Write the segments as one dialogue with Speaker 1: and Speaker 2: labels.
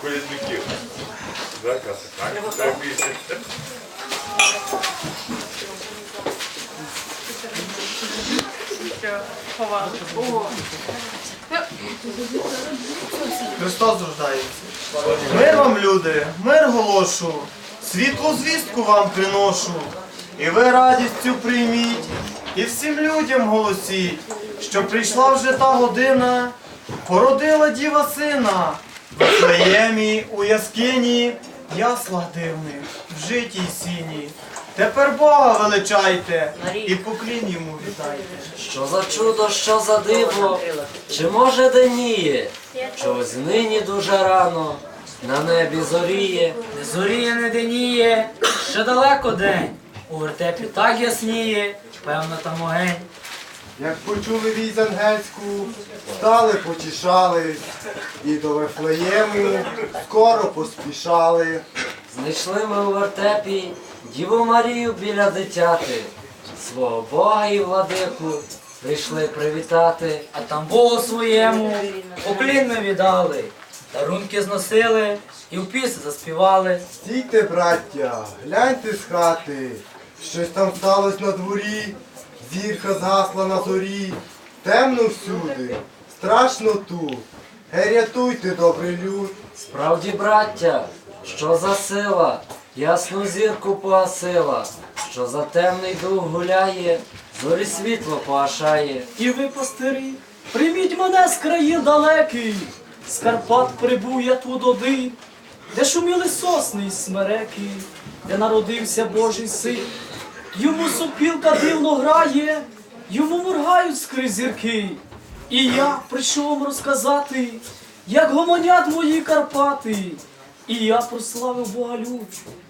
Speaker 1: Колядників. Так, так.
Speaker 2: Христос рождається. Мир вам, люди, мир голошу, світлу звістку вам приношу. І ви радістю прийміть, і всім людям голосіть, що прийшла вже та година, породила діва сина. В Вифлеємі, у яскині, яслах дивних, в житій сіні. Тепер Бога величайте і поклін йому віддайте.
Speaker 3: Що за чудо, що за диво, чи може деніє? Чогось нині дуже рано, на небі зоріє.
Speaker 4: Не зоріє, не деніє, ще далеко день. У вертепі так ясніє, певно там огень.
Speaker 5: Як почули ангельську, стали, потішались, і до Вифлеєму скоро поспішали.
Speaker 3: Знайшли ми у вертепі Діву Марію біля дитяти. Свого Бога і владику прийшли привітати.
Speaker 4: А там Богу своєму поклін ми віддали, дарунки зносили і в піс заспівали.
Speaker 5: Стійте, браття, гляньте з хати, щось там сталося на дворі, зірка згасла на зорі, темно всюди, страшно тут. Гей, рятуйте, добрий люд.
Speaker 3: Справді, браття, що за сила, ясну зірку погасила, що за темний дух гуляє, зорі світло погашає.
Speaker 4: І ви, пастирі, прийміть мене з країн далеких, з Карпат прибув я тут один, де шуміли сосни й смереки, де народився Божий син. Йому сопілка дивно грає, йому моргають скрізь зірки. І я прийшов вам розказати, як гомонять мої Карпати. І я прославив Бога люд,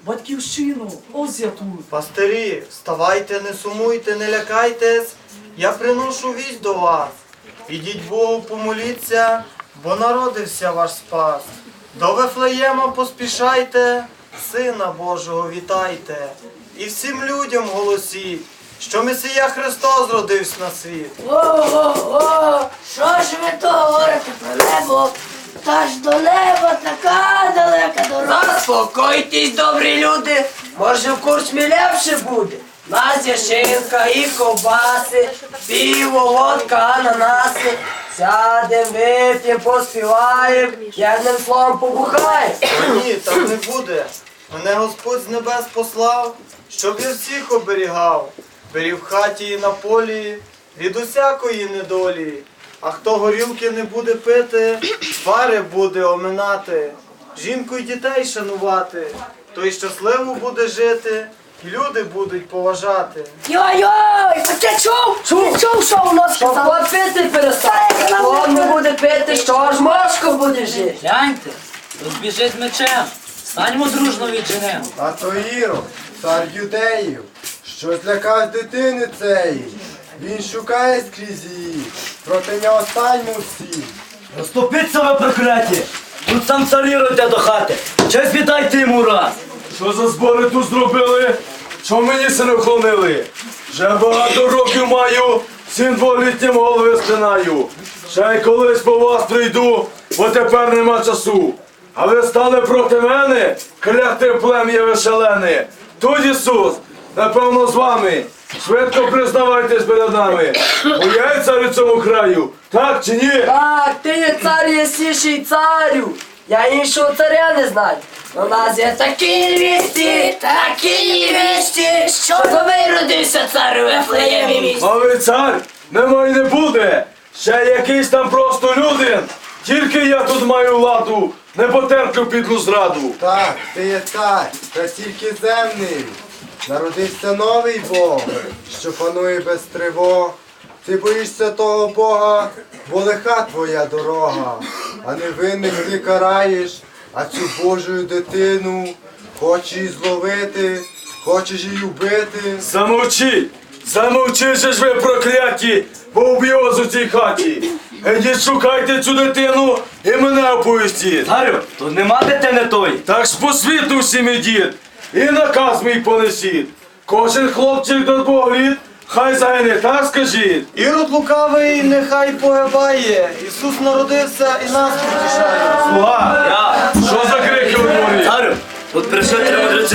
Speaker 4: батьківщину, ось я тут.
Speaker 2: Пастирі, вставайте, не сумуйте, не лякайтесь, я приношу вість до вас. Ідіть Богу, помоліться, бо народився ваш спас. До Вифлеєма поспішайте, Сина Божого вітайте. І всім людям голосіть, що Месія Христос родився на світ.
Speaker 6: Ого-го, що ж ви то говорите про небо? Та ж до неба така далека дорога.
Speaker 7: Заспокойтесь, добрі люди, може в курс легше буде. Нас є шинка і ковбаси, пиво, водка, ананаси. Сядем, вип'єм, поспіваєм, єдним словом побухаєм.
Speaker 2: Ні, так не буде. Мене Господь з небес послав, щоб я всіх оберігав. Берів в хаті і на полі від усякої недолі. А хто горілки не буде пити, пари буде оминати. Жінку й дітей шанувати, той щасливо буде жити, і люди будуть поважати.
Speaker 6: Йой-йой, а ти чув? Чув, чув, що воно
Speaker 7: Що
Speaker 6: сказав?
Speaker 7: хлоп пити перестав, хлоп не буде пити, що ж мошко буде жити.
Speaker 4: Гляньте, розбіжить мечем, станьмо дружно відженемо.
Speaker 5: А то Ірод, цар юдеїв, що злякав дитини цеї. Він шукає скрізь її, проти нього станьмо всі.
Speaker 8: Розтопіться ви прокляті! Тут сам цар Ірод йде до хати. Честь віддайте йому раз!
Speaker 9: Що за збори тут зробили? Що мені се не вклонили? Вже багато років маю, син дволітнім голови спинаю. Ще й колись по вас прийду, бо тепер нема часу. А ви стали проти мене, кляте плем'я веселене. Тут Ісус, напевно, з вами. Швидко признавайтесь перед нами. Бо я й цар у цьому краю, так чи ні?
Speaker 7: Так, ти є цар єсіший царю. Я іншого царя не знаю. У нас є такі невісті, такі невісті, що новий родився цар у Вифлеємі місті.
Speaker 9: Новий цар нема й не буде. Ще якийсь там просто людин. Тільки я тут маю владу, не потерплю підлу зраду.
Speaker 5: Так, ти є цар, та тільки земний. Народився новий Бог, що панує без тривог. Ти боїшся того Бога, бо лиха твоя дорога, а невинних ти караєш, а цю Божу дитину хочеш її зловити, хочеш її вбити.
Speaker 9: Замовчіть! Замовчіть же ж ви прокляті, бо уб'ю вас у цій хаті. Ідіть шукайте цю дитину і мене оповістіть.
Speaker 8: Царю, тут нема дитини той.
Speaker 9: Так ж по світу всім ідіть. і наказ мій понесіть. Кожен хлопчик до двох літ, хай загине, так скажіть.
Speaker 2: Ірод лукавий нехай погибає. Ісус народився і нас потішає.
Speaker 9: Слуга, що за крики у дворі?
Speaker 8: Царю, от прийшли три мудреці,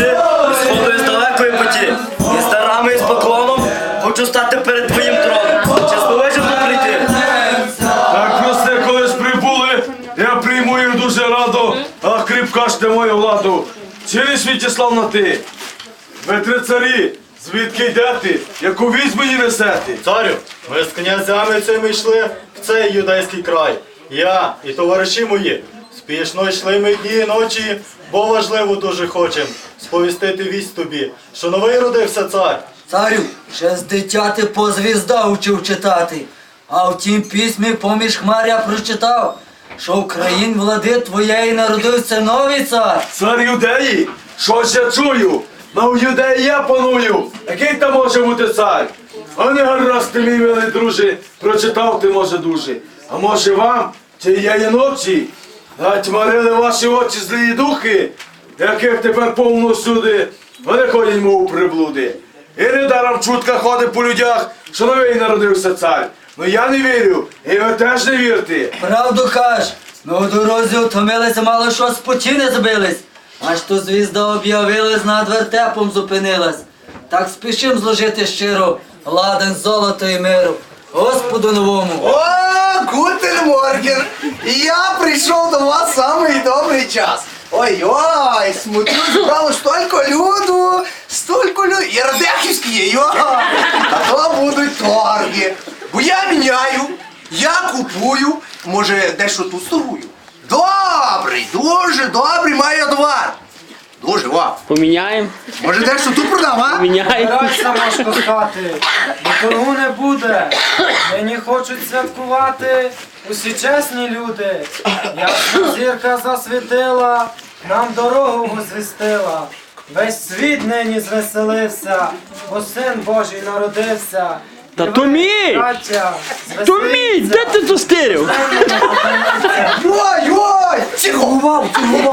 Speaker 8: із сходу і з далекої путі. І з дарами, і з поклоном хочу стати перед твоїм троном. Чи сповежу тут прийти?
Speaker 9: Так просте, коли ж прибули, я прийму їх дуже радо, а кріпка ж ти мою владу. Чи Святіслав на ти? Ви три царі, звідки йдете, яку вість мені несете?
Speaker 2: Царю, ми з князями цими йшли в цей юдейський край. Я і товариші мої спішно йшли ми дні і ночі, бо важливо дуже хочем сповістити вість тобі, що новий родився цар.
Speaker 3: Царю, ще з дитяти по звізда учив читати, а в тім письмі поміж хмар я прочитав, що в країн влади твоєї народився новий цар.
Speaker 9: Цар юдеї, що ж я чую? На в юдеї я паную. Який там може бути цар? А не гаразд ти, мій милий друже, прочитав ти може дуже. А може вам, тієї ночі, натьмарили ваші очі злі духи, яких тепер повно сюди, вони ходять, мов приблуди. І недаром чутка ходить по людях, що новий народився цар. Ну я не вірю, і ви теж не вірте.
Speaker 3: Правду каж, ми у дорозі утомилися, мало що путі не збились. Аж то звізда об'явилась, над вертепом зупинилась. Так спішим зложити щиро, ладен золото і миру. Господу новому.
Speaker 10: О, гутен Морген! Я прийшов до вас самий добрий час. Ой-ой, смотрю, зібрало столько люду, столько люду. І Радехівські! А то будуть торги. Бо я міняю, я купую, може, дещо тут торгую. Добрий, дуже добрий маю товар. Дуже, ва.
Speaker 11: Поміняємо?
Speaker 10: Може, дещо тут продам, а?
Speaker 11: Поміняємо.
Speaker 2: Збирайся, Машко, з хати, бо торгу не буде. Мені хочуть святкувати усі чесні люди. Ясна зірка засвітила, нам дорогу возвістила. Весь світ нині звеселився, бо син Божий народився.
Speaker 11: Та
Speaker 2: І ви,
Speaker 11: то мій!
Speaker 2: браття,
Speaker 11: То мій! Де ти то стирив?
Speaker 10: Ой, ой! Тихо!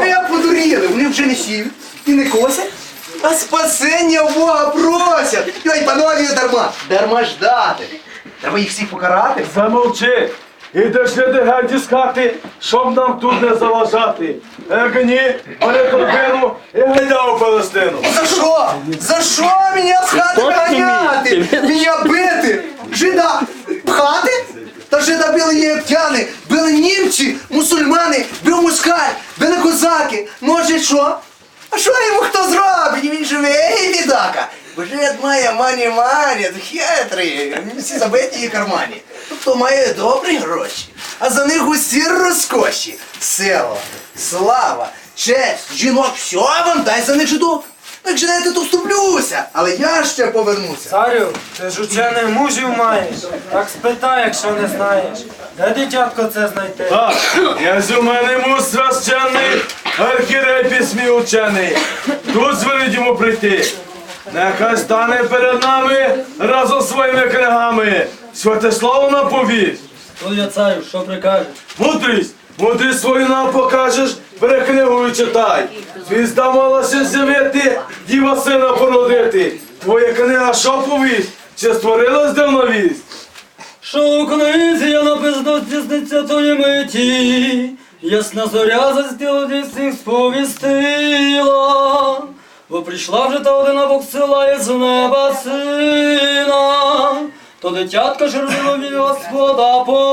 Speaker 10: Я подуріли, вони вже не сіють і а спасення Бога просять. Йой, панове, дарма, дарма ждати. Треба їх всіх покарати.
Speaker 9: Замовчи! Ідеш люди геть з хати, щоб нам тут не заважати. Еге ні, але торбину і гайда у Палестину.
Speaker 10: За що? За що мене з хати ганяти? Мене бити? Жида пхати? Та жида били єгиптяни, били німці, мусульмани, бив москаль, били козаки. Може що? А що йому хто зробить? Він живий, бідака. Бо має мані мані, хитрий, всі забиті її кармані. Тобто має добрі гроші, а за них усі розкоші. Село, слава, честь, жінок, все вам дай за них жидок. Ну, як женете, то вступлюся, але я ще повернуся.
Speaker 2: Царю, ти ж учених мужів маєш. Так спитай, якщо не знаєш. Де дитятко це знайти?
Speaker 9: Так, я з у мене мус священний, архірей письмі учений. Тут звелить йому прийти. Нехай стане перед нами разом своїми книгами. Святославу нам повість.
Speaker 3: То я царю, що прикажеш?
Speaker 9: Мудрість, мудрість свою нам покажеш, бери книгу і читай. Звізда малася з'явити, діва сина породити. Твоя книга що повість? Чи створилась давно вість?
Speaker 3: Що у книзі я написано тісниця тої миті, ясна зоря застіла всіх сповістила, бо прийшла вже та одина Бог сила із неба сина, то дитятка ж родила від Господа повила,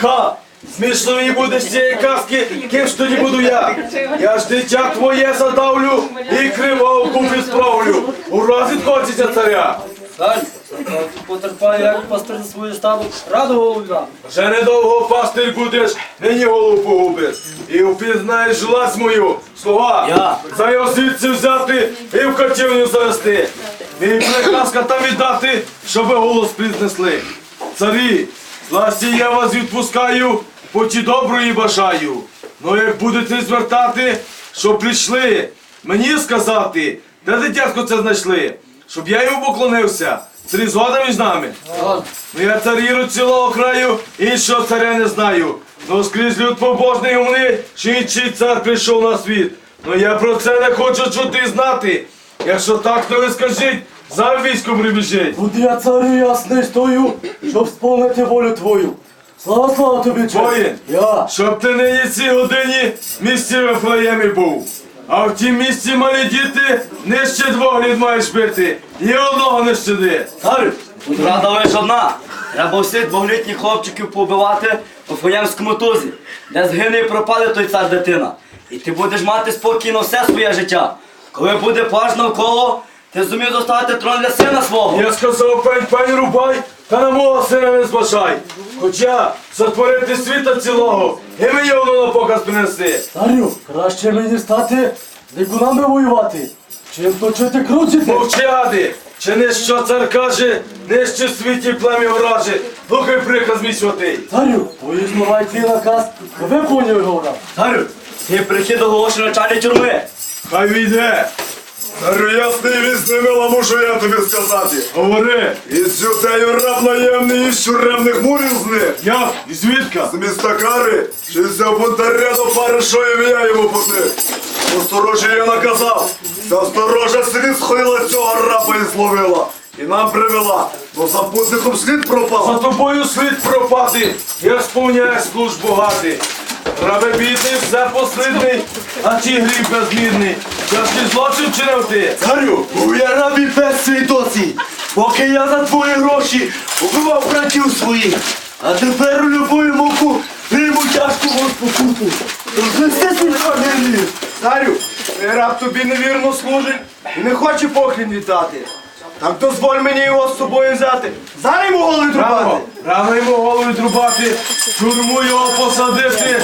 Speaker 9: Ха-ха-ха! Смішно мені буде з цієї казки, ким ж тоді буду я? Я ж дитя твоє задавлю і кривавку відправлю. Ураз від хочеться царя.
Speaker 3: Царь, потерпай, як пастир за свою стаду, раду голову дам.
Speaker 9: Вже недовго пастир будеш, нині голову погубиш. І впізнаєш жлась мою, слова,
Speaker 8: Я.
Speaker 9: за його звідси взяти і в катівню завести. Мій приказка там віддати, щоб голос признесли. Царі, власті я вас відпускаю, поті доброї бажаю. Ну як будете звертати, щоб прийшли, мені сказати, де дитятко це знайшли, щоб я йому поклонився. Царі згода між нами. Ну я царіру цілого краю, іншого царя не знаю. Ну скрізь люд побожний умний, що інший цар прийшов на світ. Ну я про це не хочу чути і знати. Якщо так, то ви скажіть, за військо прибіжить.
Speaker 8: Буду я царю ясний стою, щоб сповнити волю твою. Слава, слава тобі, честь.
Speaker 9: Воїн,
Speaker 8: Я.
Speaker 9: щоб ти нині цій годині в місті Вифлеємі був. А в тім місці малі діти нижче двох літ маєш бити. Ні одного не щади.
Speaker 8: Царю, тут рада лиш одна. Треба всіх двохлітніх хлопчиків побивати у Фоємському тузі, де згине і пропаде той цар дитина. І ти будеш мати спокійно все своє життя. Коли буде плаж навколо, ти зумів доставити трон для сина свого.
Speaker 9: Я сказав пень, пень рубай, та на мого сина не зважай. Хоча сотворити світа цілого, і мені воно на показ принести.
Speaker 8: Царю, краще мені стати дикунами воювати, чим точити крутити.
Speaker 9: Мовчади, чи не що цар каже, нижче в світі плем'я враже, слухай приказ мій святий.
Speaker 8: Царю, твої слова й твій наказ, виконуй його. Царю, ти прихід оголошено начальник тюрми.
Speaker 9: Хай війде.
Speaker 1: Ясний візними мушу я тобі сказати.
Speaker 9: Говори,
Speaker 1: Із сютею раб наємний із чуремних мурів з них.
Speaker 9: як і звідка?
Speaker 1: З міста Кари, чи взяв бунтаря до пари, що ім'я йому пути. Осторожі я наказав, ця осторожа світ схоїла цього раба і зловила. І нам привела, бо запутником слід
Speaker 9: За тобою слід пропати, я сповняю службу гати. Рабе бідний, все послідний, а ті гріх безмірний. Тяжкий злочин чинив ти.
Speaker 10: Царю, я рабі без свідоці, поки я за твої гроші убивав братів своїх. А тепер у любую муку прийму тяжку госпокуту. Тож свій чорний
Speaker 2: Царю, твій раб тобі невірно служить і не хоче поклін вітати. Так дозволь мені його з собою взяти. Зараз йому голови трубати.
Speaker 9: рано йому голову трубати, тюрму його посадити,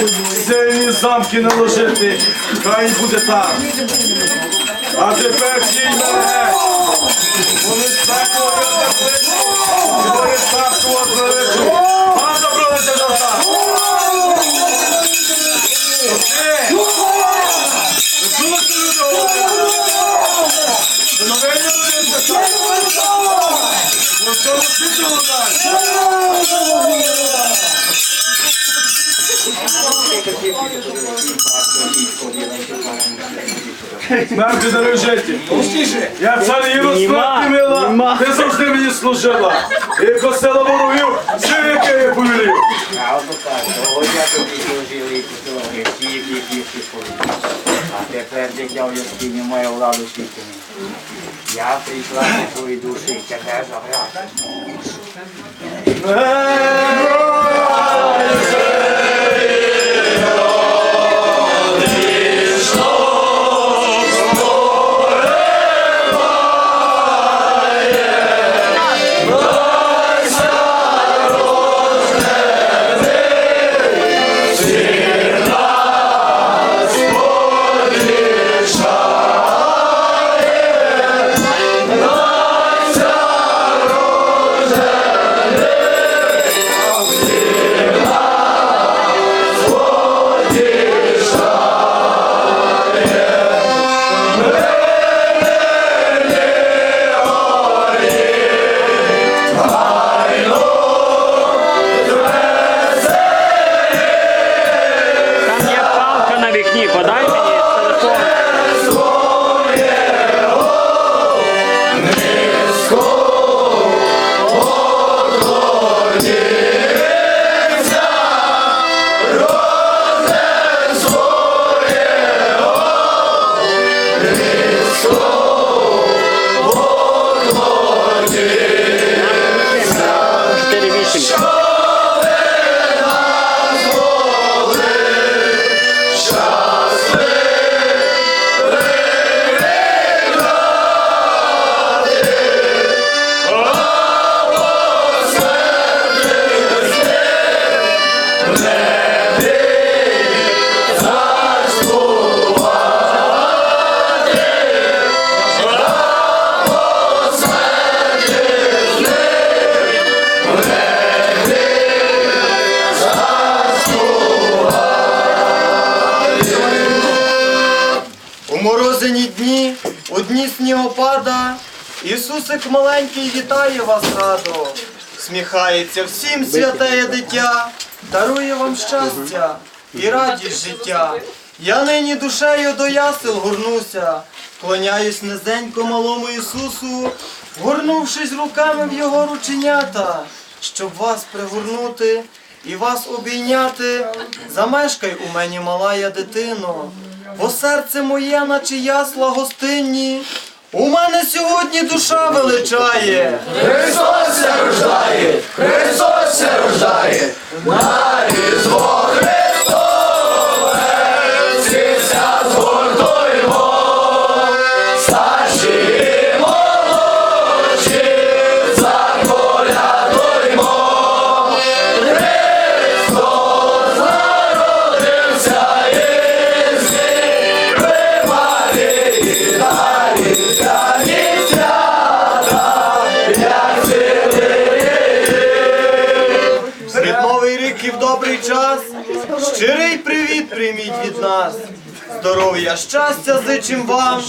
Speaker 9: сильні замки наложити. Хай буде там. А тепер сій мене. Вони стакували Вони стакували Смерті даруй житті. Я цар Єру смерті мила, ти завжди мені служила. І косила ворогів, всі віки я
Speaker 11: тобі і всі, які всі повинні. А тепер дитя в яскині має владу світині. Я прийшла до твоєї душі,
Speaker 2: морозині дні, у дні снігопада, Ісусик маленький вітає вас радо, сміхається всім святеє дитя, дарує вам щастя і радість життя. Я нині душею до ясел горнуся, клоняюсь низенько малому Ісусу, горнувшись руками в його рученята, щоб вас пригорнути і вас обійняти. Замешкай у мені, малая дитино, бо серце моє, наче ясла гостинні. У мене сьогодні душа величає.
Speaker 1: Христос рождає! Христос рождає! На різдво і
Speaker 2: в добрий час. Щирий привіт прийміть від нас. Здоров'я, щастя зичим вам,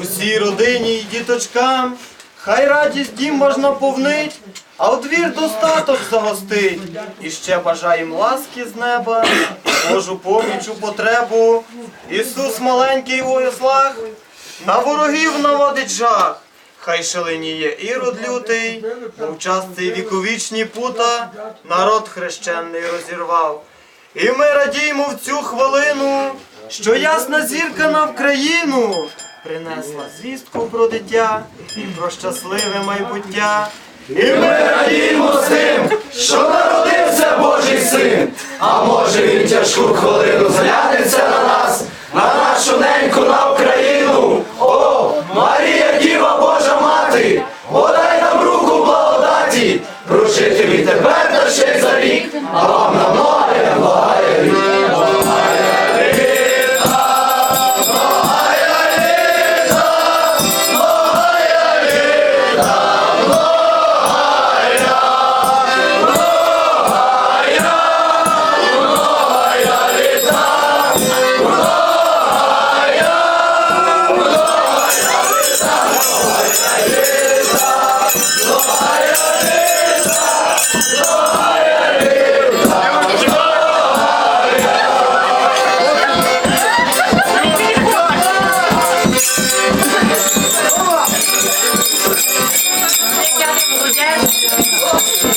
Speaker 2: усій родині й діточкам. Хай радість дім можна повнить, а у двір достаток загостить. І ще бажаєм ласки з неба, і Божу поміч у потребу. Ісус маленький у ослах, на ворогів наводить жах. Хай шаленіє ірод лютий, мов час цей віковічні пута, народ хрещений розірвав. І ми радіємо в цю хвилину, що ясна зірка на Вкраїну принесла звістку про дитя і про щасливе майбуття.
Speaker 1: І ми радіємо з тим, що народився Божий син. А може він тяжку хвилину зглянеться на нас, на нашу неньку на Україну. О, Марія Божа подай нам руку благодаті, прожити від тепер та ще й за рік, а вам на многое, многое літ. que
Speaker 6: a mulher